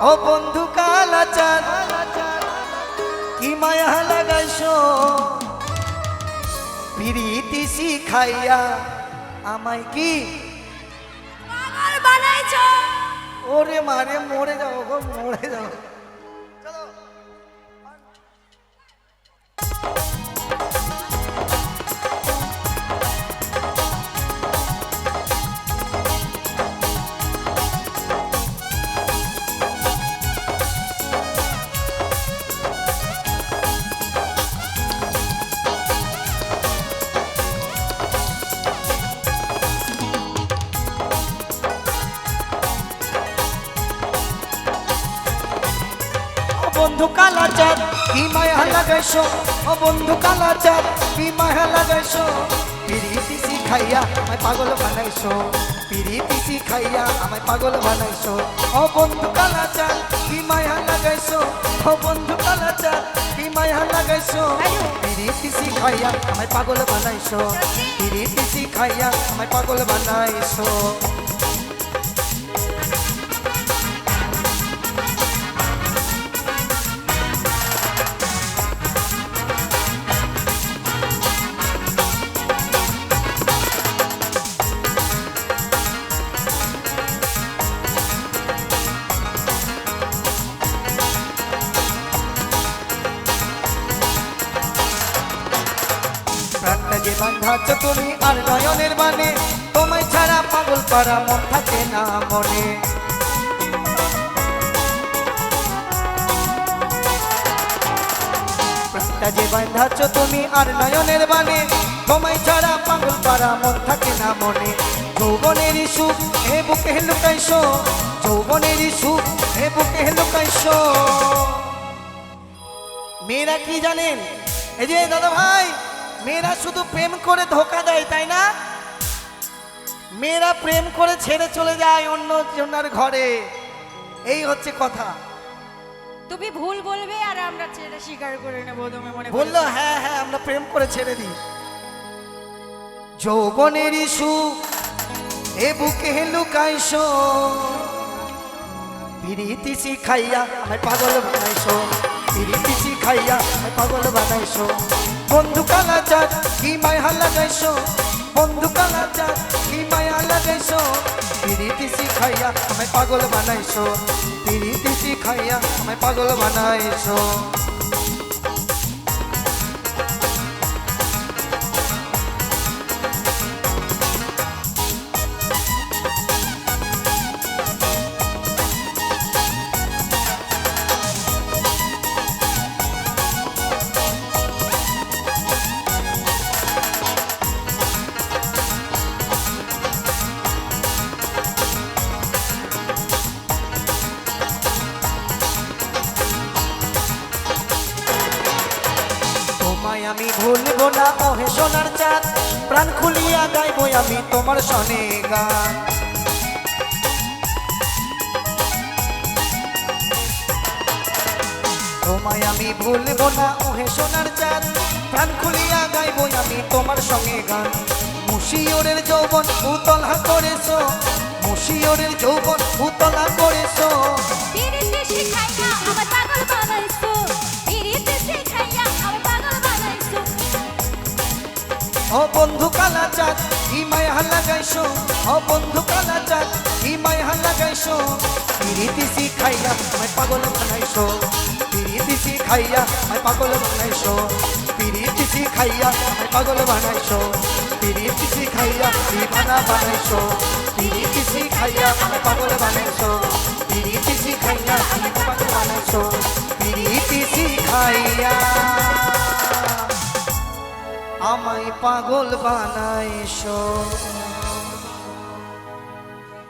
ও বন্ধু কালাচার কি মায়া লাগাইছো? পিরিতি শিখাইয়া আমায় কি পাগল বানাইছো? ওরে মারে মরে যাও গো মরে যাব বন্ধু কালাচার কি মায়া লাগাইছো ও বন্ধু কালাচার কি মায়া লাগাইছো পিরিতি শিখাইয়া আমায় পাগল বানাইছো। পিরিতি শিখাইয়া আমায় পাগল বানাইছো। ও বন্ধু কালাচার কি মায়া লাগাইছো ও বন্ধু কালাচার কি মায়া লাগাইছো পিরিতি শিখাইয়া আমায় পাগল বানাইছো। পিরিতি শিখাইয়া আমায় পাগল বানাইছো। যে বাঁধাচ্ছ তুমি আর নয়নের মানে তোমায় ছাড়া পাগল পারা মন থাকে না মনে। যে বাঁধাচ্ছ তুমি আর নয়নের মানে তোমায় ছাড়া পাগল পারা মন থাকে না মনে। যৌবনের সুখ, হে বুকে লুকাইছো। যৌবনের সুখ, হে বুকে লুকাইছো। মেয়েরা কি জানেন? এই যে দাদা ভাই মেয়েরা শুধু প্রেম করে ধোকা দেয় তাই না? মেয়েরা প্রেম করে ছেড়ে চলে যায় অন্য জনের ঘরে। এই হচ্ছে কথা। তুমি ভুল বলবে আর আমরা সেটা স্বীকার করে নেব তুমি মনে বলল হ্যাঁ হ্যাঁ আমরা প্রেম করে ছেড়ে দিই। যৌবনের সুখ এ বুকে লুকাইছো পিরিতি শিখাইয়া আমায় পাগল বানাইছো পিরিতি শিখাইয়া আমায় পাগল বানাইছো বন্ধু কালাচার কি মায়া লাগাইছো বন্ধু কালাচার কি মায়া লাগাইছো পিরিতি শিখাইয়া আমায় পাগল বানাইছো। পিরিতি শিখাইয়া আমায় পাগল বানাইছো। তোমায় আমি ভুলবো না ওহে সোনার চাঁদ। প্রাণ খুলিয়া গাইবো আমি তোমার সনে গান। তোমায় আমি ভুলবো না ওহে সোনার চাঁদ। প্রাণ খুলিয়া গাইবো আমি তোমার সঙ্গে গান। মুশিওরের যৌবন উতলা করেছ মুশিওরের যৌবন উতলা করেছ। কালা চাঁদ ই মায়া লাগাইছো ও বন্ধু কালা চাঁদ ই মায়া লাগাইছো পিরিতি শিখাইয়া আমায় পাগল বানাইছো। পিরিতি শিখাইয়া আমায় পাগল বানাইছো। পিরিতি শিখাইয়া আমায় পাগল বানাইছো। পিরিতি শিখাইয়া দিবানা বানাইছো। পিরিতি শিখাইয়া আমায় পাগল বানাইছো। পিরিতি শিখাইয়া পাগল বানাইছো। পিরিতি শিখাইয়া আমায় পাগল বানাইছো।